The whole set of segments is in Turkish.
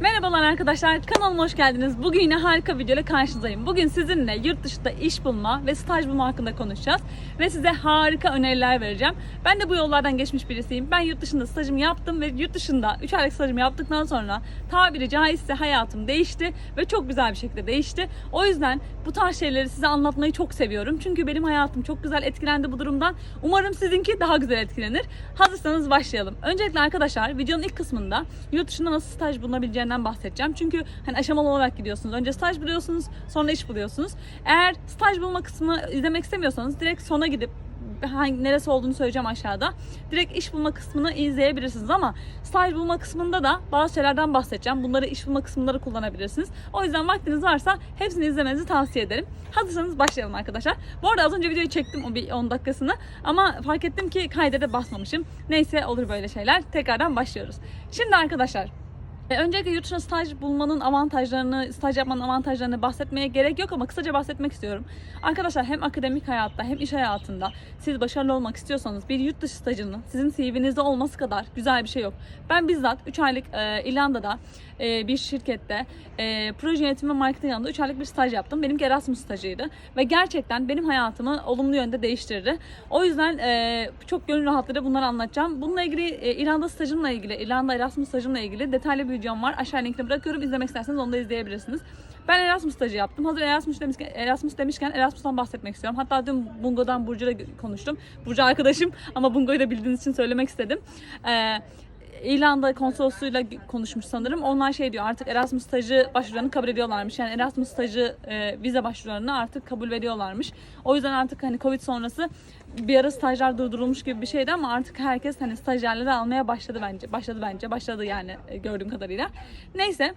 Men Merhabalar arkadaşlar, kanalıma hoş geldiniz. Bugün yine harika bir videoyla karşınızdayım. Bugün sizinle yurt dışında iş bulma ve staj bulma hakkında konuşacağız. Ve size harika öneriler vereceğim. Ben de bu yollardan geçmiş birisiyim. Ben yurt dışında stajımı yaptım ve yurt dışında 3 aylık stajımı yaptıktan sonra tabiri caizse hayatım değişti ve çok güzel bir şekilde değişti. O yüzden bu tarz şeyleri size anlatmayı çok seviyorum. Çünkü benim hayatım çok güzel etkilendi bu durumdan. Umarım sizinki daha güzel etkilenir. Hazırsanız başlayalım. Öncelikle arkadaşlar videonun ilk kısmında yurt dışında nasıl staj bulunabileceğinden bahsedeceğim. Çünkü hani aşamalı olarak gidiyorsunuz. Önce staj buluyorsunuz, sonra iş buluyorsunuz. Eğer staj bulma kısmını izlemek istemiyorsanız direkt sona gidip hangi neresi olduğunu söyleyeceğim aşağıda. Direkt iş bulma kısmını izleyebilirsiniz ama staj bulma kısmında da bazı şeylerden bahsedeceğim. Bunları iş bulma kısmında da kullanabilirsiniz. O yüzden vaktiniz varsa hepsini izlemenizi tavsiye ederim. Hazırsanız başlayalım arkadaşlar. Bu arada az önce videoyu çektim o bir 10 dakikasını ama fark ettim ki kayda da basmamışım. Neyse olur böyle şeyler. Tekrardan başlıyoruz. Şimdi arkadaşlar Öncelikle yurt dışında staj bulmanın avantajlarını, staj yapmanın avantajlarını bahsetmeye gerek yok ama kısaca bahsetmek istiyorum. Arkadaşlar hem akademik hayatta hem iş hayatında siz başarılı olmak istiyorsanız bir yurt dışı stajının sizin CV'nizde olması kadar güzel bir şey yok. Ben bizzat 3 aylık e, İrlanda'da e, bir şirkette e, proje yönetimi ve marketing alanında 3 aylık bir staj yaptım. Benimki Erasmus stajıydı ve gerçekten benim hayatımı olumlu yönde değiştirdi. O yüzden e, çok gönül rahatlığı bunları anlatacağım. Bununla ilgili e, İrlanda stajımla ilgili, İrlanda Erasmus stajımla ilgili detaylı bir videom var. Aşağı linkini bırakıyorum. İzlemek isterseniz onu da izleyebilirsiniz. Ben Erasmus stajı yaptım. Hazır Erasmus demişken, Erasmus demişken Erasmus'tan bahsetmek istiyorum. Hatta dün Bungo'dan Burcu'yla konuştum. Burcu arkadaşım ama Bungo'yu da bildiğiniz için söylemek istedim. Ee, İrlanda konsolosluğuyla konuşmuş sanırım. Onlar şey diyor artık Erasmus stajı başvurularını kabul ediyorlarmış. Yani Erasmus stajı e, vize başvurularını artık kabul veriyorlarmış. O yüzden artık hani Covid sonrası bir ara stajlar durdurulmuş gibi bir şeydi ama artık herkes hani stajyerleri almaya başladı bence. Başladı bence. Başladı yani e, gördüğüm kadarıyla. Neyse.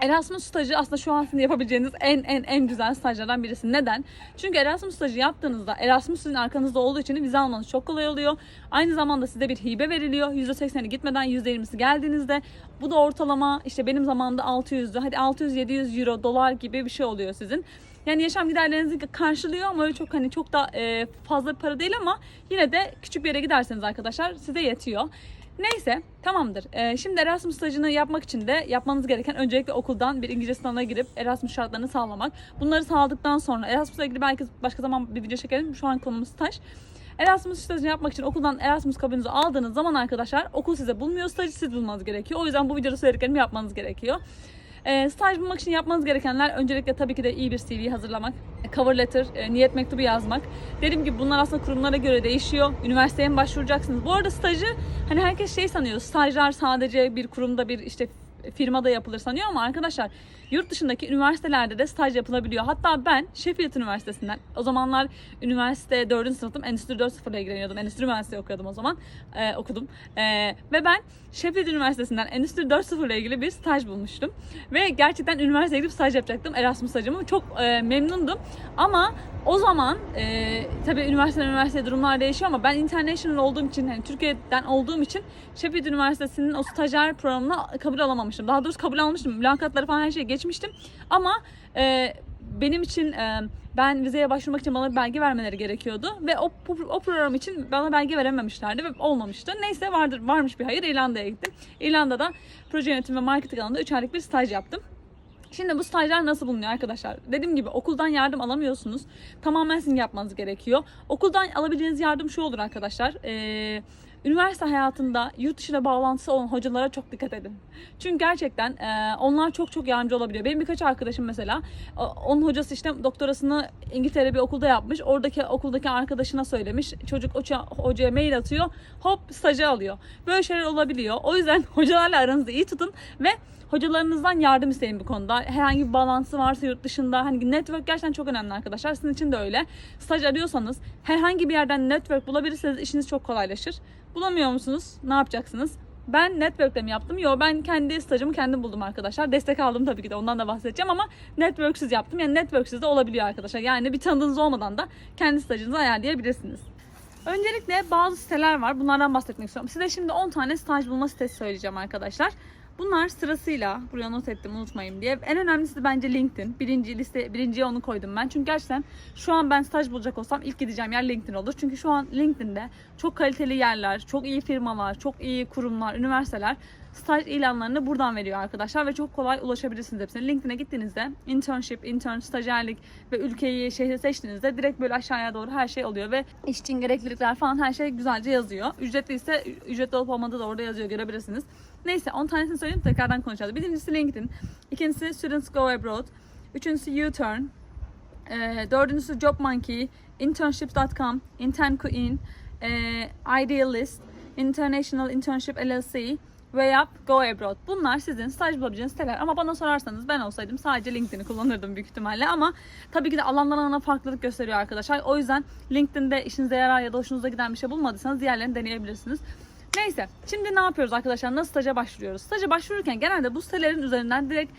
Erasmus stajı aslında şu an sizin yapabileceğiniz en en en güzel stajlardan birisi. Neden? Çünkü Erasmus stajı yaptığınızda Erasmus sizin arkanızda olduğu için vize almanız çok kolay oluyor. Aynı zamanda size bir hibe veriliyor. %80'i gitmeden %20'si geldiğinizde bu da ortalama işte benim zamanımda 600'dü. Hadi 600-700 euro dolar gibi bir şey oluyor sizin. Yani yaşam giderlerinizi karşılıyor ama öyle çok hani çok da e, fazla para değil ama yine de küçük bir yere giderseniz arkadaşlar size yetiyor. Neyse tamamdır. Ee, şimdi Erasmus stajını yapmak için de yapmanız gereken öncelikle okuldan bir İngilizce sınavına girip Erasmus şartlarını sağlamak. Bunları sağladıktan sonra Erasmus'la ilgili belki başka zaman bir video çekelim. Şu an konumuz staj. Erasmus stajını yapmak için okuldan Erasmus kabininizi aldığınız zaman arkadaşlar okul size bulmuyor stajı siz bulmanız gerekiyor. O yüzden bu videoda söylediklerimi yapmanız gerekiyor. E, staj bulmak için yapmanız gerekenler öncelikle tabii ki de iyi bir CV hazırlamak, cover letter, e, niyet mektubu yazmak. Dediğim gibi bunlar aslında kurumlara göre değişiyor. Üniversiteye mi başvuracaksınız? Bu arada stajı hani herkes şey sanıyor. Stajlar sadece bir kurumda bir işte firmada yapılır sanıyor ama arkadaşlar yurt dışındaki üniversitelerde de staj yapılabiliyor. Hatta ben Sheffield Üniversitesi'nden o zamanlar üniversite 4. sınıftım. Endüstri 4.0 ile ilgileniyordum. Endüstri mühendisliği okuyordum o zaman. Ee, okudum. Ee, ve ben Sheffield Üniversitesi'nden Endüstri 4.0 ile ilgili bir staj bulmuştum. Ve gerçekten üniversiteye gidip staj yapacaktım. Erasmus stajımı. Çok e, memnundum. Ama o zaman e, tabii üniversite üniversite durumlar değişiyor ama ben international olduğum için hani Türkiye'den olduğum için Sheffield Üniversitesi'nin o stajyer programına kabul alamamıştım. Daha doğrusu kabul almıştım. Mülakatları falan her şeyi geçmiştim. Ama e, benim için e, ben vizeye başvurmak için bana bir belge vermeleri gerekiyordu ve o, o program için bana belge verememişlerdi ve olmamıştı. Neyse vardır varmış bir hayır İrlanda'ya gittim. İrlanda'da proje yönetimi ve marketing alanında 3 aylık bir staj yaptım. Şimdi bu stajlar nasıl bulunuyor arkadaşlar? Dediğim gibi okuldan yardım alamıyorsunuz. Tamamen sizin yapmanız gerekiyor. Okuldan alabileceğiniz yardım şu olur arkadaşlar. Ee, üniversite hayatında yurt dışına bağlantısı olan hocalara çok dikkat edin. Çünkü gerçekten e, onlar çok çok yardımcı olabiliyor. Benim birkaç arkadaşım mesela onun hocası işte doktorasını İngiltere bir okulda yapmış. Oradaki okuldaki arkadaşına söylemiş. Çocuk hoca, hocaya mail atıyor. Hop stajı alıyor. Böyle şeyler olabiliyor. O yüzden hocalarla aranızı iyi tutun ve hocalarınızdan yardım isteyin bu konuda. Herhangi bir bağlantısı varsa yurt dışında hani network gerçekten çok önemli arkadaşlar. Sizin için de öyle. Staj arıyorsanız herhangi bir yerden network bulabilirseniz işiniz çok kolaylaşır. Bulamıyor musunuz? Ne yapacaksınız? Ben network'le mi yaptım? Yok ben kendi stajımı kendim buldum arkadaşlar. Destek aldım tabii ki de ondan da bahsedeceğim ama networksiz yaptım. Yani networksiz de olabiliyor arkadaşlar. Yani bir tanıdığınız olmadan da kendi stajınızı ayarlayabilirsiniz. Öncelikle bazı siteler var. Bunlardan bahsetmek istiyorum. Size şimdi 10 tane staj bulma sitesi söyleyeceğim arkadaşlar. Bunlar sırasıyla buraya not ettim unutmayayım diye. En önemlisi de bence LinkedIn. Birinci liste, birinciye onu koydum ben. Çünkü gerçekten şu an ben staj bulacak olsam ilk gideceğim yer LinkedIn olur. Çünkü şu an LinkedIn'de çok kaliteli yerler, çok iyi firmalar, çok iyi kurumlar, üniversiteler staj ilanlarını buradan veriyor arkadaşlar ve çok kolay ulaşabilirsiniz hepsine. LinkedIn'e gittiğinizde internship, intern, stajyerlik ve ülkeyi, şehri seçtiğinizde direkt böyle aşağıya doğru her şey oluyor ve iş için gereklilikler falan her şey güzelce yazıyor. Ücretli ise ücretli olup olmadığı da orada yazıyor görebilirsiniz. Neyse 10 tanesini söyleyeyim tekrardan konuşacağız. Birincisi LinkedIn, ikincisi Students Go Abroad, üçüncüsü U-Turn, ee, dördüncüsü JobMonkey, internships.com, InternQueen, e, Idealist, International Internship LLC, Way Up, Go Abroad. Bunlar sizin staj bulabileceğiniz siteler. Ama bana sorarsanız ben olsaydım sadece LinkedIn'i kullanırdım büyük ihtimalle. Ama tabii ki de alandan alana farklılık gösteriyor arkadaşlar. O yüzden LinkedIn'de işinize yarar ya da hoşunuza giden bir şey bulmadıysanız diğerlerini deneyebilirsiniz. Neyse şimdi ne yapıyoruz arkadaşlar? Nasıl staja başvuruyoruz? Staja başvururken genelde bu sitelerin üzerinden direkt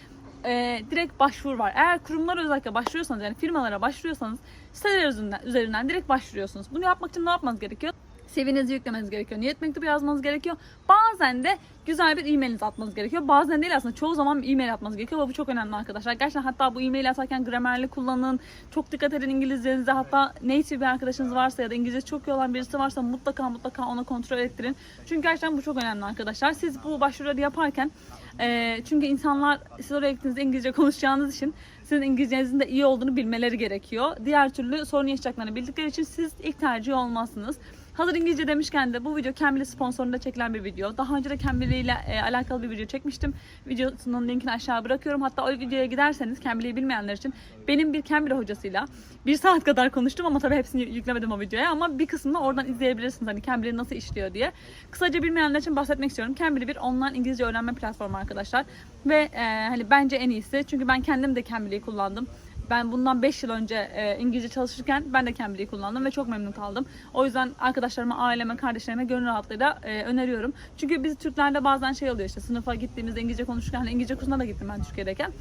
e, direkt başvuru var. Eğer kurumlar özellikle başvuruyorsanız yani firmalara başvuruyorsanız siteler üzerinden, üzerinden direkt başvuruyorsunuz. Bunu yapmak için ne yapmanız gerekiyor? CV'nizi yüklemeniz gerekiyor. Niyet mektubu yazmanız gerekiyor. Bazen de güzel bir e-mailinizi atmanız gerekiyor. Bazen değil aslında çoğu zaman e-mail atmanız gerekiyor. Bu çok önemli arkadaşlar. Gerçekten hatta bu e-mail atarken gramerli kullanın. Çok dikkat edin İngilizcenize. Hatta native bir arkadaşınız varsa ya da İngilizce çok iyi olan birisi varsa mutlaka mutlaka ona kontrol ettirin. Çünkü gerçekten bu çok önemli arkadaşlar. Siz bu başvuruları yaparken e, çünkü insanlar siz oraya gittiğinizde İngilizce konuşacağınız için sizin İngilizcenizin de iyi olduğunu bilmeleri gerekiyor. Diğer türlü sorun yaşayacaklarını bildikleri için siz ilk tercih olmazsınız. Hazır İngilizce demişken de bu video Cambly sponsorunda çekilen bir video. Daha önce de Cambly ile e, alakalı bir video çekmiştim. Videosunun linkini aşağı bırakıyorum. Hatta o videoya giderseniz Cambly'yi bilmeyenler için benim bir Cambly hocasıyla bir saat kadar konuştum ama tabii hepsini yüklemedim o videoya ama bir kısmını oradan izleyebilirsiniz hani Cambly nasıl işliyor diye. Kısaca bilmeyenler için bahsetmek istiyorum. Cambly bir online İngilizce öğrenme platformu arkadaşlar ve e, hani bence en iyisi çünkü ben kendim de Cambly'yi kullandım. Ben bundan 5 yıl önce e, İngilizce çalışırken ben de Cambly'yi kullandım ve çok memnun kaldım. O yüzden arkadaşlarıma, aileme, kardeşlerime gönül rahatlığıyla e, öneriyorum. Çünkü biz Türklerde bazen şey oluyor işte sınıfa gittiğimizde İngilizce konuşurken İngilizce kursuna da gittim ben Türkiye'deyken.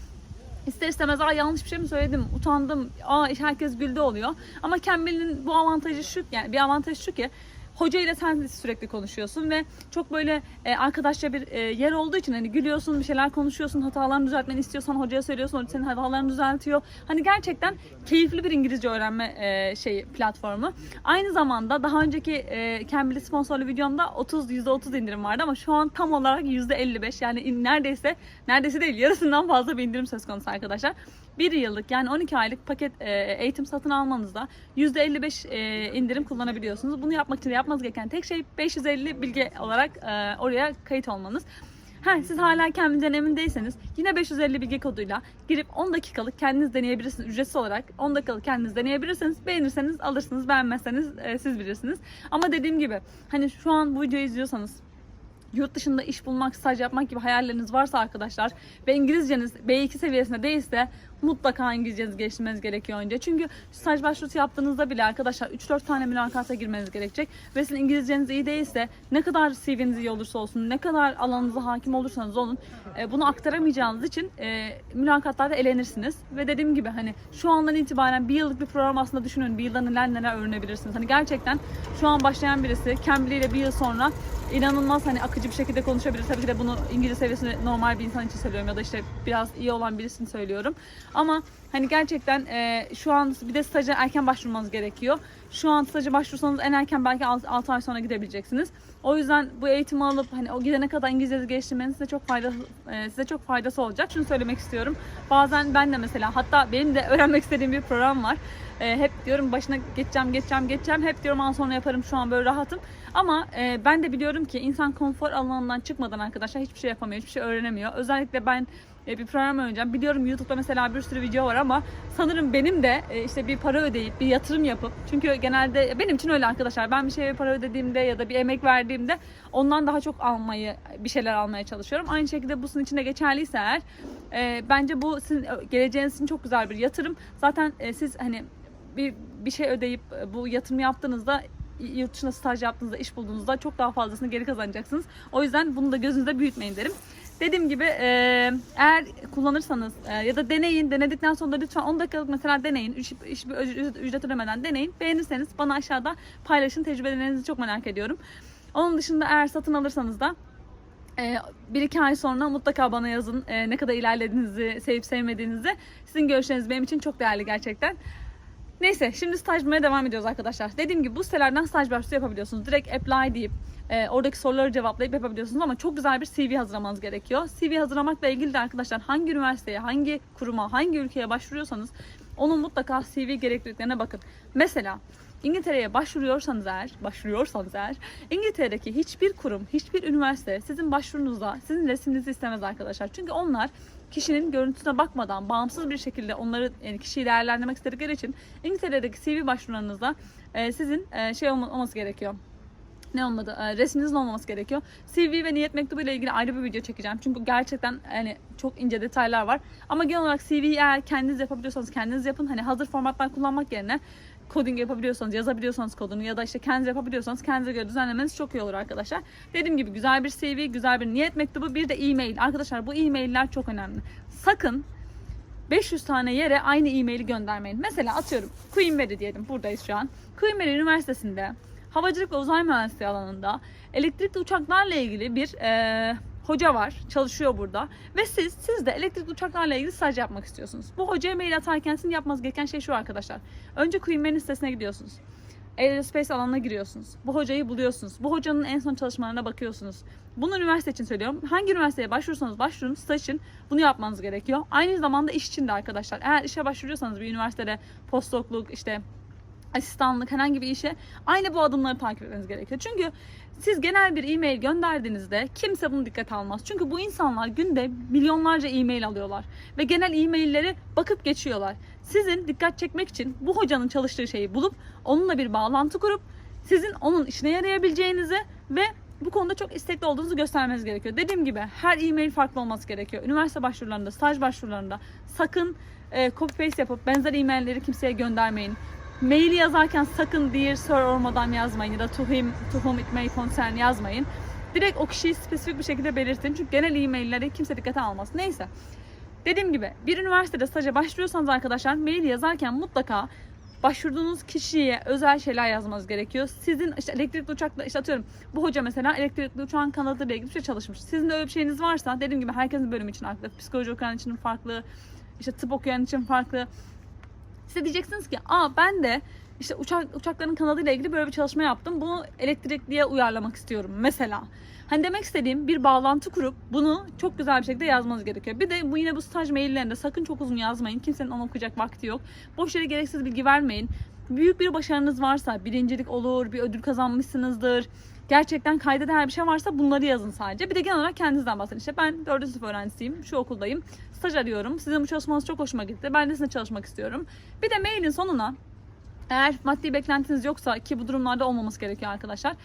İster istemez aa yanlış bir şey mi söyledim, utandım, aa herkes güldü oluyor. Ama Cambly'nin bu avantajı şu, yani bir avantajı şu ki hoca ile sen sürekli konuşuyorsun ve çok böyle e, arkadaşça bir e, yer olduğu için hani gülüyorsun, bir şeyler konuşuyorsun, hatalarını düzeltmeni istiyorsan hocaya söylüyorsun, hoca senin hatalarını düzeltiyor. Hani gerçekten keyifli bir İngilizce öğrenme e, şeyi platformu. Aynı zamanda daha önceki e, Cambly sponsorlu videomda 30 %30 indirim vardı ama şu an tam olarak %55 yani neredeyse neredeyse değil yarısından fazla bir indirim söz konusu arkadaşlar. Bir yıllık yani 12 aylık paket e, eğitim satın almanızda %55 e, indirim kullanabiliyorsunuz. Bunu yapmak için de yapmanız gereken tek şey 550 bilgi olarak e, oraya kayıt olmanız. Ha, siz hala kendinizden emin değilseniz yine 550 bilgi koduyla girip 10 dakikalık kendiniz deneyebilirsiniz. Ücretsiz olarak 10 dakikalık kendiniz deneyebilirsiniz. Beğenirseniz alırsınız, beğenmezseniz e, siz bilirsiniz. Ama dediğim gibi hani şu an bu videoyu izliyorsanız yurt dışında iş bulmak, staj yapmak gibi hayalleriniz varsa arkadaşlar ve İngilizceniz B2 seviyesinde değilse mutlaka İngilizcenizi geliştirmeniz gerekiyor önce. Çünkü staj başvurusu yaptığınızda bile arkadaşlar 3-4 tane mülakata girmeniz gerekecek ve sizin İngilizceniz iyi değilse ne kadar CV'niz iyi olursa olsun, ne kadar alanınıza hakim olursanız olun e, bunu aktaramayacağınız için e, mülakatlarda elenirsiniz. Ve dediğim gibi hani şu andan itibaren bir yıllık bir program aslında düşünün. Bir yılda neler neler öğrenebilirsiniz. Hani gerçekten şu an başlayan birisi Cambly ile bir yıl sonra inanılmaz hani akıcı bir şekilde konuşabilir. Tabii ki de bunu İngilizce seviyesinde normal bir insan için söylüyorum ya da işte biraz iyi olan birisini söylüyorum. Ama hani gerçekten e, şu an bir de staja erken başvurmanız gerekiyor. Şu an staja başvursanız en erken belki 6 ay sonra gidebileceksiniz. O yüzden bu eğitimi alıp hani o gidene kadar İngilizcenizi geliştirmeniz size çok fayda e, size çok faydası olacak. Şunu söylemek istiyorum. Bazen ben de mesela hatta benim de öğrenmek istediğim bir program var. E, hep diyorum başına geçeceğim, geçeceğim, geçeceğim. Hep diyorum an sonra yaparım. Şu an böyle rahatım. Ama e, ben de biliyorum ki insan konfor alanından çıkmadan arkadaşlar hiçbir şey yapamıyor, hiçbir şey öğrenemiyor. Özellikle ben bir program öğreneceğim. Biliyorum YouTube'da mesela bir sürü video var ama sanırım benim de e, işte bir para ödeyip bir yatırım yapıp çünkü genelde benim için öyle arkadaşlar. Ben bir şeye para ödediğimde ya da bir emek verdiğimde ondan daha çok almayı bir şeyler almaya çalışıyorum. Aynı şekilde bu sizin için de geçerliyse eğer e, bence bu sizin geleceğiniz için çok güzel bir yatırım. Zaten e, siz hani bir bir şey ödeyip e, bu yatırımı yaptığınızda yurt dışında staj yaptığınızda, iş bulduğunuzda çok daha fazlasını geri kazanacaksınız. O yüzden bunu da gözünüzde büyütmeyin derim. Dediğim gibi e, eğer kullanırsanız e, ya da deneyin, denedikten sonra lütfen 10 dakikalık mesela deneyin, iş, iş bir ücret, ücret ödemeden deneyin. Beğenirseniz bana aşağıda paylaşın, tecrübelerinizi çok merak ediyorum. Onun dışında eğer satın alırsanız da e, bir iki ay sonra mutlaka bana yazın e, ne kadar ilerlediğinizi, sevip sevmediğinizi. Sizin görüşleriniz benim için çok değerli gerçekten. Neyse şimdi staj devam ediyoruz arkadaşlar. Dediğim gibi bu sitelerden staj başvurusu yapabiliyorsunuz. Direkt apply deyip e, oradaki soruları cevaplayıp yapabiliyorsunuz ama çok güzel bir CV hazırlamanız gerekiyor. CV hazırlamakla ilgili de arkadaşlar hangi üniversiteye, hangi kuruma, hangi ülkeye başvuruyorsanız onun mutlaka CV gerekliliklerine bakın. Mesela İngiltere'ye başvuruyorsanız eğer, başvuruyorsanız eğer İngiltere'deki hiçbir kurum, hiçbir üniversite sizin başvurunuzda sizin resminizi istemez arkadaşlar. Çünkü onlar kişinin görüntüsüne bakmadan bağımsız bir şekilde onları yani kişiyi değerlendirmek istedikleri için İngiltere'deki CV başvurularınızda e, sizin e, şey olma- olması gerekiyor ne olmadı? E, resminizin olmaması gerekiyor. CV ve niyet mektubu ile ilgili ayrı bir video çekeceğim. Çünkü gerçekten hani çok ince detaylar var. Ama genel olarak CV'yi eğer kendiniz yapabiliyorsanız kendiniz yapın. Hani hazır formatlar kullanmak yerine coding yapabiliyorsanız, yazabiliyorsanız kodunu ya da işte kendiniz yapabiliyorsanız kendinize göre düzenlemeniz çok iyi olur arkadaşlar. Dediğim gibi güzel bir CV, güzel bir niyet mektubu, bir de e-mail. Arkadaşlar bu e-mailler çok önemli. Sakın 500 tane yere aynı e-maili göndermeyin. Mesela atıyorum Queen Mary diyelim buradayız şu an. Queen Mary Üniversitesi'nde havacılık ve uzay mühendisliği alanında elektrikli uçaklarla ilgili bir eee, hoca var. Çalışıyor burada. Ve siz siz de elektrikli uçaklarla ilgili staj yapmak istiyorsunuz. Bu hocaya mail atarken sizin yapmanız gereken şey şu arkadaşlar. Önce Queen Mary'nin sitesine gidiyorsunuz. Aerospace alanına giriyorsunuz. Bu hocayı buluyorsunuz. Bu hocanın en son çalışmalarına bakıyorsunuz. Bunu üniversite için söylüyorum. Hangi üniversiteye başvurursanız başvurun staj için bunu yapmanız gerekiyor. Aynı zamanda iş için de arkadaşlar. Eğer işe başvuruyorsanız bir üniversitede postdokluk işte asistanlık herhangi bir işe aynı bu adımları takip etmeniz gerekiyor. Çünkü siz genel bir e-mail gönderdiğinizde kimse bunu dikkate almaz. Çünkü bu insanlar günde milyonlarca e-mail alıyorlar ve genel e-mailleri bakıp geçiyorlar. Sizin dikkat çekmek için bu hocanın çalıştığı şeyi bulup onunla bir bağlantı kurup sizin onun işine yarayabileceğinizi ve bu konuda çok istekli olduğunuzu göstermeniz gerekiyor. Dediğim gibi her e-mail farklı olması gerekiyor. Üniversite başvurularında, staj başvurularında sakın e, copy paste yapıp benzer e-mailleri kimseye göndermeyin. Maili yazarken sakın dear sir or madam yazmayın ya da to him, to whom it may concern yazmayın. Direkt o kişiyi spesifik bir şekilde belirtin. Çünkü genel e-mailleri kimse dikkate almaz. Neyse. Dediğim gibi bir üniversitede staja başvuruyorsanız arkadaşlar mail yazarken mutlaka başvurduğunuz kişiye özel şeyler yazmanız gerekiyor. Sizin işte elektrikli uçakla işte atıyorum bu hoca mesela elektrikli uçağın kanadıyla ilgili bir şey çalışmış. Sizin de öyle bir şeyiniz varsa dediğim gibi herkesin bölümü için farklı. Psikoloji okuyan için farklı. işte tıp okuyan için farklı. Size diyeceksiniz ki aa ben de işte uçak, uçakların kanadıyla ilgili böyle bir çalışma yaptım. Bunu elektrikliye uyarlamak istiyorum mesela. Hani demek istediğim bir bağlantı kurup bunu çok güzel bir şekilde yazmanız gerekiyor. Bir de bu yine bu staj maillerinde sakın çok uzun yazmayın. Kimsenin onu okuyacak vakti yok. Boş yere gereksiz bilgi vermeyin. Büyük bir başarınız varsa, birincilik olur, bir ödül kazanmışsınızdır. Gerçekten kayda değer bir şey varsa bunları yazın sadece. Bir de genel olarak kendinizden bahsedin. İşte ben 4. sınıf öğrencisiyim, şu okuldayım. Staj arıyorum. Sizin bu çalışmanız çok hoşuma gitti. Ben de sizinle çalışmak istiyorum. Bir de mailin sonuna eğer maddi beklentiniz yoksa ki bu durumlarda olmaması gerekiyor arkadaşlar.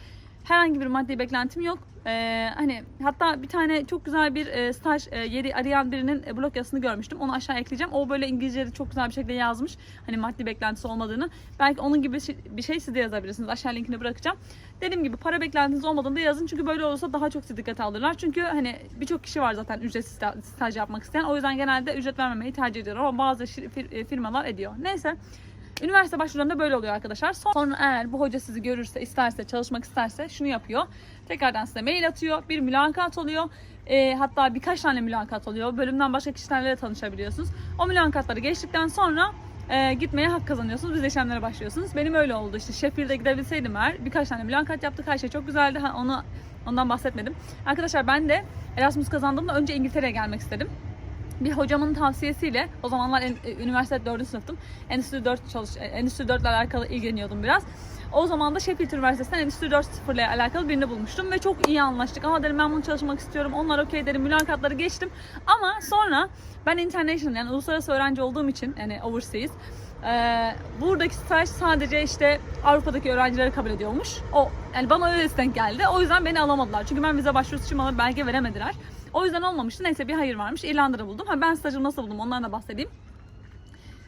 Herhangi bir maddi beklentim yok. Ee, hani hatta bir tane çok güzel bir e, staj e, yeri arayan birinin e, blog yazısını görmüştüm. Onu aşağı ekleyeceğim. O böyle İngilizce'de çok güzel bir şekilde yazmış. Hani maddi beklentisi olmadığını. Belki onun gibi bir şey- siz de yazabilirsiniz. Aşağı linkini bırakacağım. Dediğim gibi para beklentiniz olmadığını da yazın. Çünkü böyle olursa daha çok sizi dikkate alırlar. Çünkü hani birçok kişi var zaten ücretsiz sta- staj yapmak isteyen. O yüzden genelde ücret vermemeyi tercih ediyorlar. Ama bazı e, firmalar ediyor. Neyse. Üniversite başvurularında böyle oluyor arkadaşlar. Sonra eğer bu hoca sizi görürse, isterse, çalışmak isterse şunu yapıyor. Tekrardan size mail atıyor. Bir mülakat oluyor. Ee, hatta birkaç tane mülakat oluyor. Bölümden başka kişilerle de tanışabiliyorsunuz. O mülakatları geçtikten sonra e, gitmeye hak kazanıyorsunuz. Biz işlemlere başlıyorsunuz. Benim öyle oldu. İşte Sheffield'e gidebilseydim eğer birkaç tane mülakat yaptık. Her şey çok güzeldi. Ha, onu ondan bahsetmedim. Arkadaşlar ben de Erasmus kazandığımda önce İngiltere'ye gelmek istedim bir hocamın tavsiyesiyle o zamanlar en, e, üniversite 4. sınıftım. Endüstri 4 çalış e, Endüstri 4 ile alakalı ilgileniyordum biraz. O zaman da Sheffield Üniversitesi'nden Endüstri 4.0 ile alakalı birini bulmuştum ve çok iyi anlaştık. Ama dedim ben bunu çalışmak istiyorum. Onlar okey dedim. Mülakatları geçtim. Ama sonra ben international yani uluslararası öğrenci olduğum için yani overseas e, buradaki staj sadece işte Avrupa'daki öğrencileri kabul ediyormuş. O yani bana öyle denk geldi. O yüzden beni alamadılar. Çünkü ben vize başvurusu için bana belge veremediler. O yüzden olmamıştı. Neyse bir hayır varmış. İrlanda'da buldum. Ha, ben stajımı nasıl buldum ondan da bahsedeyim.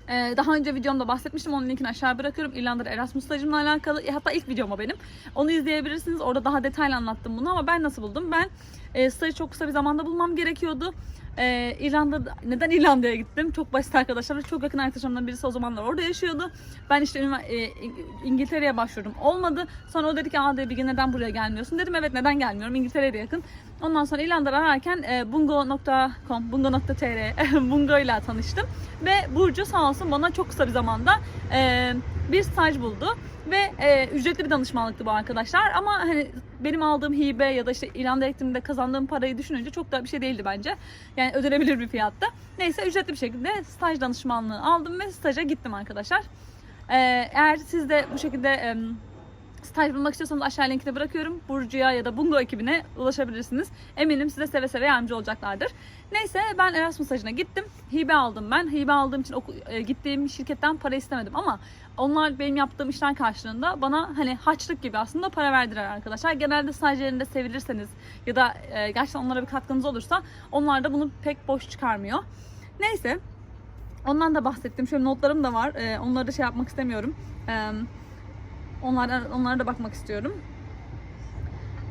Ee, daha önce videomda bahsetmiştim. Onun linkini aşağı bırakıyorum. İrlanda'da Erasmus stajımla alakalı. E, hatta ilk videom benim. Onu izleyebilirsiniz. Orada daha detaylı anlattım bunu ama ben nasıl buldum? Ben e, stajı çok kısa bir zamanda bulmam gerekiyordu. Ee, İrlanda neden İrlanda'ya gittim? Çok basit arkadaşlar. Çok yakın arkadaşlarımdan birisi o zamanlar orada yaşıyordu. Ben işte e, İng- İngiltere'ye başvurdum. Olmadı. sonra o dedi ki Aa dedi neden buraya gelmiyorsun? Dedim evet neden gelmiyorum? İngiltere'ye yakın. Ondan sonra İrlanda'da ararken e, bungo.com, bungo.tr, bungo ile tanıştım. Ve Burcu sağ olsun bana çok kısa bir zamanda e, bir staj buldu. Ve e, ücretli bir danışmanlıktı bu arkadaşlar. Ama hani benim aldığım hibe ya da işte İrlanda'ya gittiğimde kazandığım parayı düşününce çok da bir şey değildi bence. Yani ödenebilir bir fiyatta. Neyse ücretli bir şekilde staj danışmanlığı aldım ve staja gittim arkadaşlar. E, eğer siz de bu şekilde... E, staj bulmak istiyorsanız aşağı linkini bırakıyorum. Burcu'ya ya da Bungo ekibine ulaşabilirsiniz. Eminim size seve seve yardımcı olacaklardır. Neyse ben Erasmus stajına gittim. Hibe aldım ben. Hibe aldığım için oku- e, gittiğim şirketten para istemedim ama onlar benim yaptığım işler karşılığında bana hani haçlık gibi aslında para verdiler arkadaşlar. Genelde stajyerinde sevilirseniz ya da e, gerçekten onlara bir katkınız olursa onlar da bunu pek boş çıkarmıyor. Neyse ondan da bahsettim. Şöyle notlarım da var. E, onları da şey yapmak istemiyorum. Eee Onlara, onlara da bakmak istiyorum.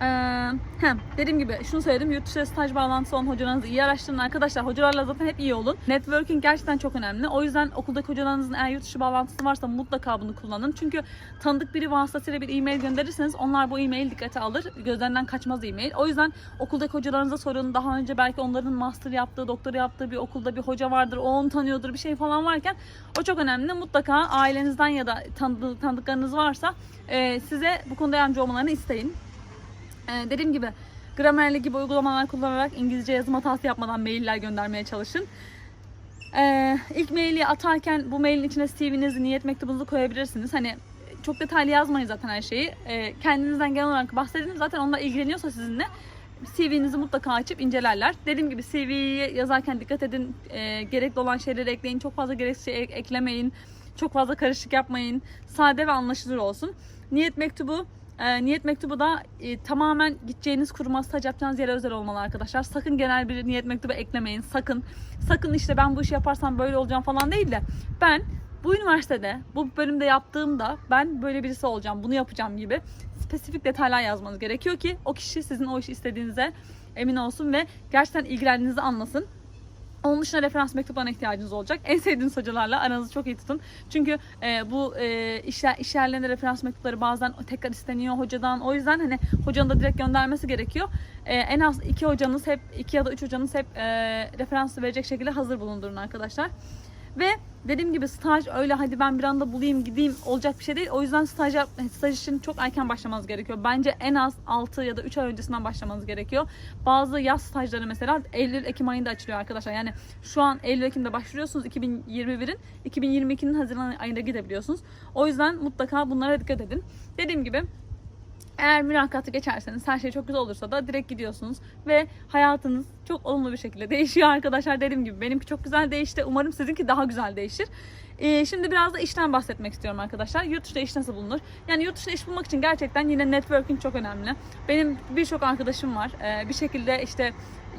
Ee, hem dediğim gibi şunu söyledim yurt dışı staj bağlantısı olan hocalarınızı iyi araştırın. Arkadaşlar hocalarla zaten hep iyi olun. Networking gerçekten çok önemli. O yüzden okuldaki hocalarınızın eğer yurt dışı bağlantısı varsa mutlaka bunu kullanın. Çünkü tanıdık biri vasıtasıyla bir e-mail gönderirseniz onlar bu e-mail dikkate alır gözlerinden kaçmaz e-mail. O yüzden okuldaki hocalarınıza sorun. Daha önce belki onların master yaptığı doktora yaptığı bir okulda bir hoca vardır o onu tanıyordur bir şey falan varken o çok önemli. Mutlaka ailenizden ya da tanıdık, tanıdıklarınız varsa e, size bu konuda yardımcı olmalarını isteyin ee, dediğim gibi gramerli gibi uygulamalar kullanarak İngilizce yazım hatası yapmadan mailler göndermeye çalışın. Ee, ilk maili atarken bu mailin içine CV'nizi, niyet mektubunuzu koyabilirsiniz. Hani çok detaylı yazmayın zaten her şeyi. Ee, kendinizden genel olarak bahsedin. Zaten onlar ilgileniyorsa sizinle CV'nizi mutlaka açıp incelerler. Dediğim gibi CV'yi yazarken dikkat edin. Ee, gerekli olan şeyleri ekleyin. Çok fazla gereksiz şey ek- eklemeyin. Çok fazla karışık yapmayın. Sade ve anlaşılır olsun. Niyet mektubu e, niyet mektubu da e, tamamen gideceğiniz kuruma staj yapacağınız yere özel olmalı arkadaşlar. Sakın genel bir niyet mektubu eklemeyin. Sakın. Sakın işte ben bu işi yaparsam böyle olacağım falan değil de ben bu üniversitede bu bölümde yaptığımda ben böyle birisi olacağım, bunu yapacağım gibi spesifik detaylar yazmanız gerekiyor ki o kişi sizin o işi istediğinize emin olsun ve gerçekten ilgilendiğinizi anlasın. Onun dışında referans mektuplarına ihtiyacınız olacak. En sevdiğiniz hocalarla aranızı çok iyi tutun. Çünkü e, bu e, işler, iş yerlerinde referans mektupları bazen tekrar isteniyor hocadan. O yüzden hani hocanın da direkt göndermesi gerekiyor. E, en az iki hocanız hep, iki ya da üç hocanız hep e, referans verecek şekilde hazır bulundurun arkadaşlar. Ve dediğim gibi staj öyle hadi ben bir anda bulayım gideyim olacak bir şey değil. O yüzden staj, yap- staj için çok erken başlamanız gerekiyor. Bence en az 6 ya da 3 ay öncesinden başlamanız gerekiyor. Bazı yaz stajları mesela Eylül-Ekim ayında açılıyor arkadaşlar. Yani şu an Eylül-Ekim'de başvuruyorsunuz 2021'in. 2022'nin Haziran ayında gidebiliyorsunuz. O yüzden mutlaka bunlara dikkat edin. Dediğim gibi eğer mülakatı geçerseniz her şey çok güzel olursa da direkt gidiyorsunuz ve hayatınız çok olumlu bir şekilde değişiyor arkadaşlar dediğim gibi benimki çok güzel değişti umarım sizinki daha güzel değişir. Ee, şimdi biraz da işten bahsetmek istiyorum arkadaşlar. Yurt dışında iş nasıl bulunur? Yani yurt dışında iş bulmak için gerçekten yine networking çok önemli. Benim birçok arkadaşım var. Ee, bir şekilde işte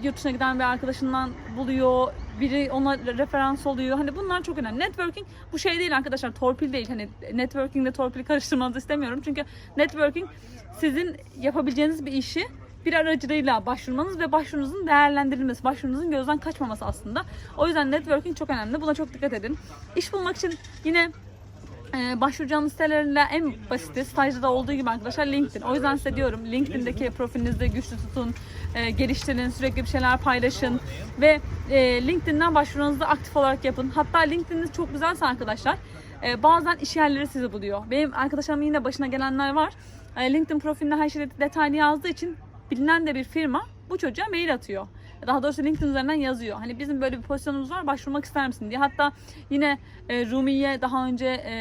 yurt dışına giden bir arkadaşından buluyor, biri ona referans oluyor. Hani bunlar çok önemli. Networking bu şey değil arkadaşlar, torpil değil. Hani networking ile torpili karıştırmanızı istemiyorum. Çünkü networking sizin yapabileceğiniz bir işi bir aracılığıyla başvurmanız ve başvurunuzun değerlendirilmesi, başvurunuzun gözden kaçmaması aslında. O yüzden networking çok önemli. Buna çok dikkat edin. İş bulmak için yine ee, başvuracağınız sitelerinden en basiti stajda da olduğu gibi arkadaşlar LinkedIn. O yüzden size diyorum LinkedIn'deki profilinizi güçlü tutun, e, geliştirin, sürekli bir şeyler paylaşın ve e, LinkedIn'den başvurunuzu aktif olarak yapın. Hatta LinkedIn'iniz çok güzelse arkadaşlar e, bazen iş yerleri sizi buluyor. Benim arkadaşlarımın yine başına gelenler var. E, LinkedIn profiline her şeyi detaylı yazdığı için bilinen de bir firma bu çocuğa mail atıyor. Daha doğrusu LinkedIn üzerinden yazıyor. Hani bizim böyle bir pozisyonumuz var başvurmak ister misin diye. Hatta yine e, Rumi'ye daha önce e,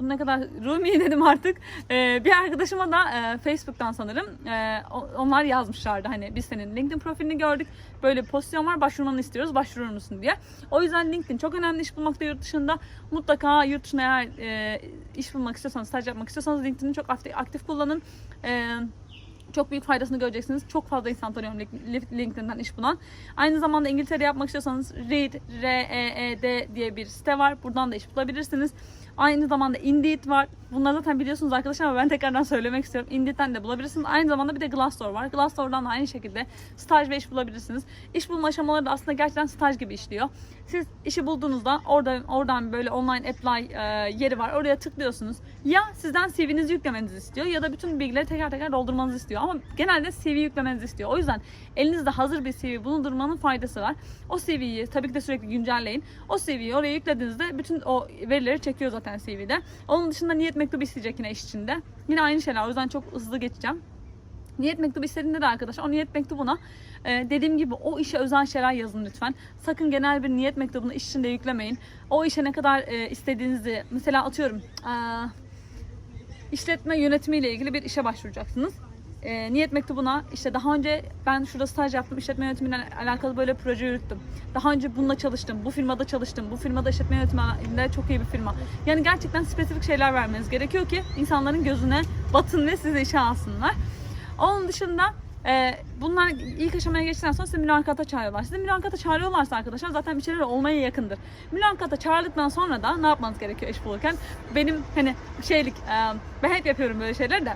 bu ne kadar Rumi dedim artık. E, bir arkadaşıma da e, Facebook'tan sanırım e, onlar yazmışlardı hani biz senin LinkedIn profilini gördük. Böyle pozisyon var başvurmanı istiyoruz. Başvurur musun diye. O yüzden LinkedIn çok önemli iş bulmakta yurt dışında. Mutlaka yurt dışında eğer e, iş bulmak istiyorsanız, staj yapmak istiyorsanız LinkedIn'i çok aktif, aktif kullanın. E, çok büyük faydasını göreceksiniz. Çok fazla insan tanıyorum Link- LinkedIn'den iş bulan. Aynı zamanda İngiltere yapmak istiyorsanız Reed, R-E-E-D diye bir site var. Buradan da iş bulabilirsiniz. Aynı zamanda Indeed var. Bunları zaten biliyorsunuz arkadaşlar ama ben tekrardan söylemek istiyorum. Indeed'den de bulabilirsiniz. Aynı zamanda bir de Glassdoor var. Glassdoor'dan da aynı şekilde staj ve iş bulabilirsiniz. İş bulma aşamaları da aslında gerçekten staj gibi işliyor. Siz işi bulduğunuzda orada oradan böyle online apply e, yeri var. Oraya tıklıyorsunuz. Ya sizden CV'nizi yüklemenizi istiyor ya da bütün bilgileri teker teker doldurmanızı istiyor. Ama genelde CV yüklemenizi istiyor. O yüzden elinizde hazır bir CV bulundurmanın faydası var. O CV'yi tabii ki de sürekli güncelleyin. O CV'yi oraya yüklediğinizde bütün o verileri çekiyor zaten CV'de. Onun dışında niyet mektubu isteyecek yine iş içinde. Yine aynı şeyler. O yüzden çok hızlı geçeceğim. Niyet mektubu istediğinde de arkadaşlar o niyet mektubuna e, dediğim gibi o işe özel şeyler yazın lütfen. Sakın genel bir niyet mektubunu iş içinde yüklemeyin. O işe ne kadar e, istediğinizi mesela atıyorum e, işletme yönetimiyle ilgili bir işe başvuracaksınız. E, niyet mektubuna işte daha önce ben şurada staj yaptım işletme yönetimiyle alakalı böyle proje yürüttüm. Daha önce bununla çalıştım, bu firmada çalıştım, bu firmada işletme yönetiminde çok iyi bir firma. Yani gerçekten spesifik şeyler vermeniz gerekiyor ki insanların gözüne batın ve sizi işe alsınlar. Onun dışında e, bunlar ilk aşamaya geçtikten sonra sizi mülakata çağırıyorlar. Sizi mülakata çağırıyorlarsa arkadaşlar zaten bir şeyler olmaya yakındır. Mülakata çağırdıktan sonra da ne yapmanız gerekiyor iş bulurken? Benim hani şeylik, e, ben hep yapıyorum böyle şeyler de.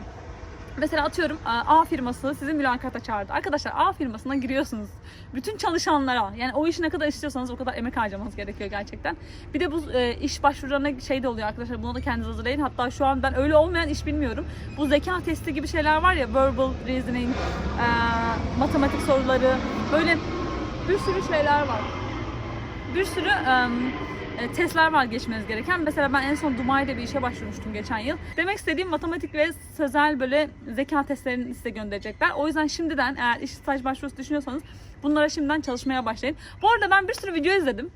Mesela atıyorum A firması sizi mülakata çağırdı. Arkadaşlar A firmasına giriyorsunuz. Bütün çalışanlara yani o işi ne kadar istiyorsanız o kadar emek harcamanız gerekiyor gerçekten. Bir de bu e, iş başvurularına şey de oluyor arkadaşlar bunu da kendiniz hazırlayın. Hatta şu an ben öyle olmayan iş bilmiyorum. Bu zeka testi gibi şeyler var ya verbal reasoning, e, matematik soruları böyle bir sürü şeyler var. Bir sürü e, e, testler var geçmeniz gereken. Mesela ben en son Dubai'de bir işe başvurmuştum geçen yıl. Demek istediğim matematik ve sözel böyle zeka testlerini size gönderecekler. O yüzden şimdiden eğer iş staj başvurusu düşünüyorsanız bunlara şimdiden çalışmaya başlayın. Bu arada ben bir sürü video izledim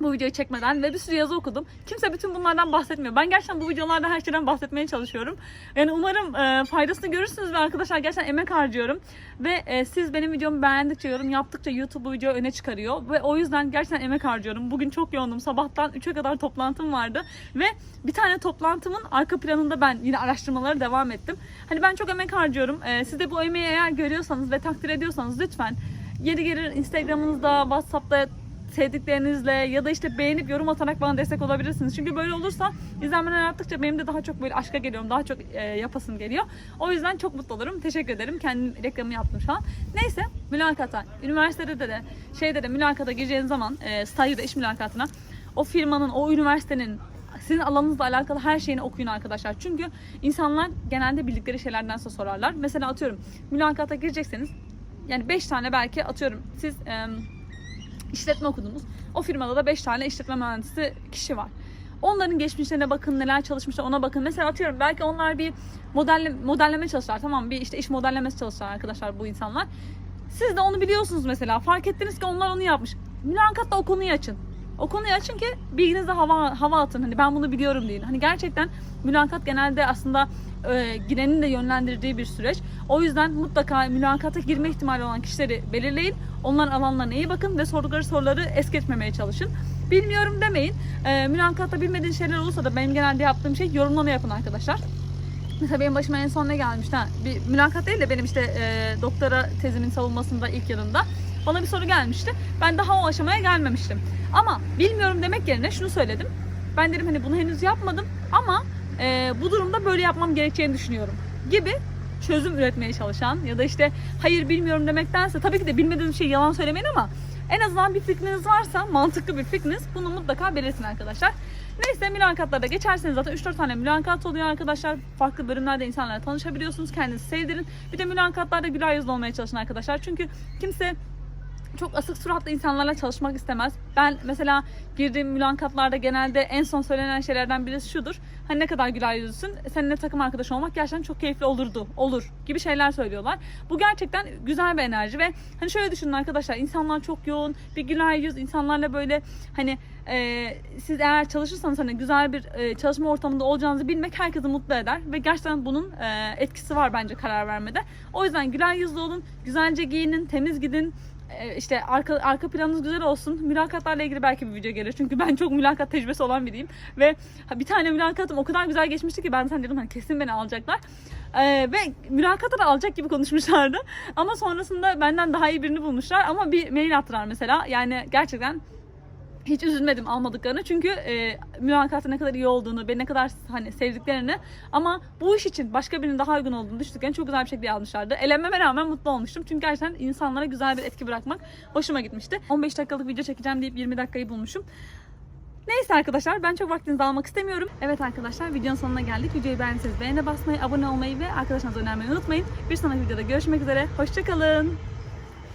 bu videoyu çekmeden ve bir sürü yazı okudum. Kimse bütün bunlardan bahsetmiyor. Ben gerçekten bu videolarda her şeyden bahsetmeye çalışıyorum. Yani umarım e, faydasını görürsünüz ve arkadaşlar gerçekten emek harcıyorum. Ve e, siz benim videomu beğendikçe, yorum yaptıkça YouTube bu videoyu öne çıkarıyor. Ve o yüzden gerçekten emek harcıyorum. Bugün çok yoğundum. Sabahtan 3'e kadar toplantım vardı. Ve bir tane toplantımın arka planında ben yine araştırmalara devam ettim. Hani ben çok emek harcıyorum. E, siz de bu emeği eğer görüyorsanız ve takdir ediyorsanız lütfen yeri gelir Instagram'ınızda, WhatsApp'ta sevdiklerinizle ya da işte beğenip yorum atarak bana destek olabilirsiniz. Çünkü böyle olursa izlenmeler arttıkça benim de daha çok böyle aşka geliyorum. Daha çok e, yapasım geliyor. O yüzden çok mutlu olurum. Teşekkür ederim. Kendim reklamı yaptım şu an. Neyse mülakata. Üniversitede de de şeyde de mülakata gireceğiniz zaman e, stajda iş mülakatına o firmanın, o üniversitenin sizin alanınızla alakalı her şeyini okuyun arkadaşlar. Çünkü insanlar genelde bildikleri şeylerden sonra sorarlar. Mesela atıyorum mülakata girecekseniz yani 5 tane belki atıyorum siz e, işletme okudunuz. O firmada da 5 tane işletme mühendisi kişi var. Onların geçmişlerine bakın, neler çalışmışlar ona bakın. Mesela atıyorum belki onlar bir modelle, modelleme çalışırlar. Tamam bir işte iş modellemesi çalışırlar arkadaşlar bu insanlar. Siz de onu biliyorsunuz mesela. Fark ettiniz ki onlar onu yapmış. Mülakatta o konuyu açın. O konuyu açın ki bilginizde hava, hava atın. Hani ben bunu biliyorum deyin. Hani gerçekten mülakat genelde aslında e, girenin de yönlendirdiği bir süreç. O yüzden mutlaka mülakata girme ihtimali olan kişileri belirleyin. Onların alanlarına iyi bakın ve sordukları soruları es geçmemeye çalışın. Bilmiyorum demeyin. E, mülakatta bilmediğiniz şeyler olursa da benim genelde yaptığım şey yorumlama yapın arkadaşlar. Mesela benim başıma en son ne gelmişti? Ha, bir mülakat değil de benim işte e, doktora tezimin savunmasında ilk yılında bana bir soru gelmişti. Ben daha o aşamaya gelmemiştim. Ama bilmiyorum demek yerine şunu söyledim. Ben dedim hani bunu henüz yapmadım ama e, bu durumda böyle yapmam gerekeceğini düşünüyorum gibi çözüm üretmeye çalışan ya da işte hayır bilmiyorum demektense tabii ki de bilmediğiniz şeyi yalan söylemeyin ama en azından bir fikriniz varsa mantıklı bir fikriniz bunu mutlaka belirtin arkadaşlar. Neyse mülakatlarda geçerseniz zaten 3-4 tane mülakat oluyor arkadaşlar. Farklı bölümlerde insanlarla tanışabiliyorsunuz. Kendinizi sevdirin. Bir de mülakatlarda güler yüzlü olmaya çalışın arkadaşlar. Çünkü kimse çok asık suratlı insanlarla çalışmak istemez. Ben mesela girdiğim mülakatlarda genelde en son söylenen şeylerden birisi şudur. Hani ne kadar güler yüzlüsün, seninle takım arkadaş olmak gerçekten çok keyifli olurdu, olur gibi şeyler söylüyorlar. Bu gerçekten güzel bir enerji ve hani şöyle düşünün arkadaşlar, insanlar çok yoğun, bir güler yüz, insanlarla böyle hani e, siz eğer çalışırsanız hani güzel bir e, çalışma ortamında olacağınızı bilmek herkesi mutlu eder ve gerçekten bunun e, etkisi var bence karar vermede. O yüzden güler yüzlü olun, güzelce giyinin, temiz gidin, işte arka, arka planınız güzel olsun. Mülakatlarla ilgili belki bir video gelir. Çünkü ben çok mülakat tecrübesi olan biriyim. Ve bir tane mülakatım o kadar güzel geçmişti ki ben sen dedim hani kesin beni alacaklar. Ee, ve mülakata da alacak gibi konuşmuşlardı. Ama sonrasında benden daha iyi birini bulmuşlar. Ama bir mail attılar mesela. Yani gerçekten hiç üzülmedim almadıklarını çünkü e, mülakatın ne kadar iyi olduğunu, beni ne kadar hani sevdiklerini ama bu iş için başka birinin daha uygun olduğunu düşündüklerini çok güzel bir şekilde almışlardı. Elenmeme rağmen mutlu olmuştum çünkü gerçekten insanlara güzel bir etki bırakmak hoşuma gitmişti. 15 dakikalık video çekeceğim deyip 20 dakikayı bulmuşum. Neyse arkadaşlar ben çok vaktinizi almak istemiyorum. Evet arkadaşlar videonun sonuna geldik. Videoyu beğendiyseniz beğene basmayı, abone olmayı ve arkadaşlarınıza önermeyi unutmayın. Bir sonraki videoda görüşmek üzere. Hoşçakalın.